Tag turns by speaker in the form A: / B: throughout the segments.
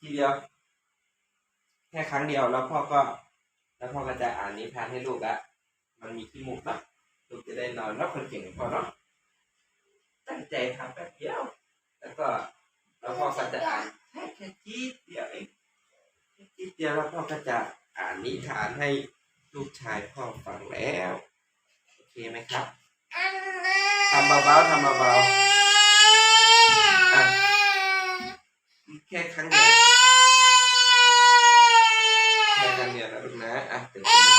A: ทีเดียว แค่ครั้งเดียวแล้วพ่อก็ แล้วพ่อก็จะอ่านนิทานให้ลูกละมันมีขี้มุกเนาะลูกจะได้นอนแล้วคนเก่งพอเนาะตั้งใจทำแบบเดียว แล้วก็แล้วพ่อก็จะอ่านแค่แค่จีดเดียวเองแค่จีดเดียวแล้วพ่อก็จะอ่านนิทานให้ลูกชายพ่อฟังแล้ว โอเคไหมครับทำเบาๆทำเบาๆอะแค่ครั้งเดียวแค่ครั้งเดียวนะลูกนะอะตื่นเต้นนะ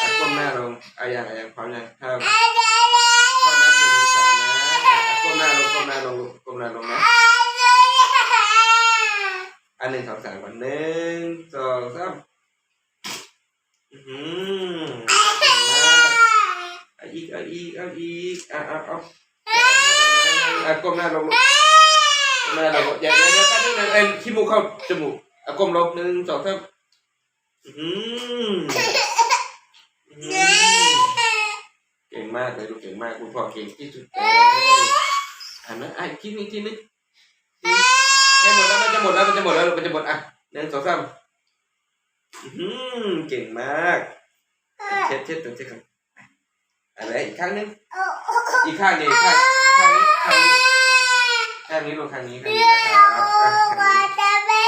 A: อะก้มหน้าลงเอาอ ย่างอย่างพร้อมยังถ้าพอนับหนึ่งถึงสามนะก้มหน้าลงก้มหน้าลงก้มหน้าลงนะอันหนึ่งสองสามก่อนหนึ่งสองสามอือหึ่งมเอาอีกเอาอีกเอาอีกอะเอาเอาอะก้มหน้าลงก้มหน้าลงอย่าเดี๋ยวเดี๋ยวแป๊บนึงนะเอ็นขี้มูกเข้าจมูกอะก้มลงหนึ่งสองสามอื้อหืออื้อหือ เก่งมากเลยลูกเก่งมากคุณพ่อเก่งที่สุดเลยอ่านนะอะอีกทีนึงอีกทีนึงให้หมดแล้วมันจะหมดแล้วมันจะหมดแล้วมันจะหมดอะหนึ่งสองสามอื้อหือเก่งมากเช็ดเช็ดตัวเช็ดกันอะไรอีกครั้งหนึงอีกข้างเดียวอีกข้างข้างนี้ข้างนี้ข้างนี้ลงข้างนี้ข้างนี้นะครับอะข้างนี้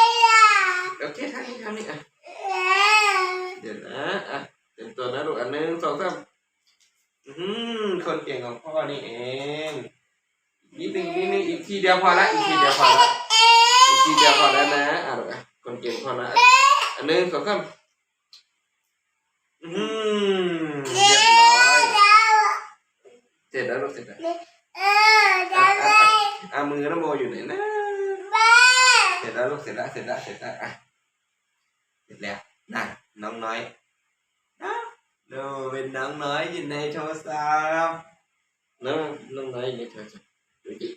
A: โอเคข้างนี้ข้างนี้อะเดี๋ยวนะอะ เต็มตัวนะลูกอันหนึ่งสองสามอือหือคนเก่งของพ่อนี่เองนิดนึงนิดนึงอีกทีเดียวพอละอีกทีเดียวพอละอีกทีเดียวพอแล้วนะอะลูกอะคนเก่งพอละอันหนึ่งสองสามอืมเรียบร้อยเสร็จแล้วลูกเสร็จแล้วอะมือน้ำโมอยู่ไหนนะเสร็จแล้วลูกเสร็จแล้วเสร็จแล้วเสร็จแล้วอะเสร็จแล้วนั่นน้องน้อย ดูเป็นน้องน้อยอยู่ในโทรศัพท์น้องน้องน้อยอยู่ในโทรศัพท์ดูดิ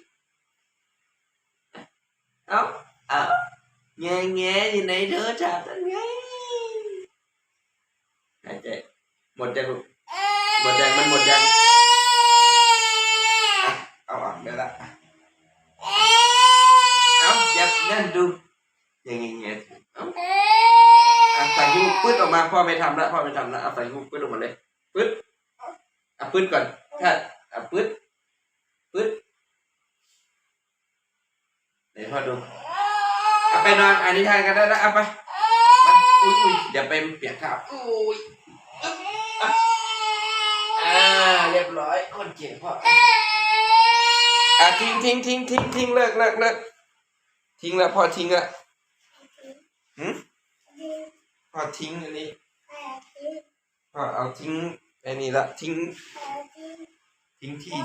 A: เอ้าเอ้าแง่แง่อยู่ในโทรศัพท์นั่นไงหายใจหมดยังลูกหมดยังมันหมดยังอะเอาออกได้ละอะเอาอย่านั่นดูยังไงเงี้ยเอาอะใส่ยูปื๊ดออกมาพ่อไม่ทำแล้วพ่อไม่ทำแล้วเอาใส่ยูปื๊ดออกมาเลย ปื๊ดอะปื๊ดก่อนถ้าอะปื๊ดปื๊ดเดี๋ยวพ่อดูเอาไปนอนอ่านนิทานกันได้แล้วเอาไปมาอุ้ยอุ้ยอย่าไปเปียกเท้าอุ้ยอะอ่าเรียบร้อยคนเก่งพ่ออะทิ้งทิ้งทิ้งทิ้งทิ้งเลิกเลิกเลิกทิ้งแล้วพ่อทิ้งละหืมพ่อทิ้งอันนี้ พ่อเอาทิ้งไอ้นี่ละทิ้ง ทิ้งที่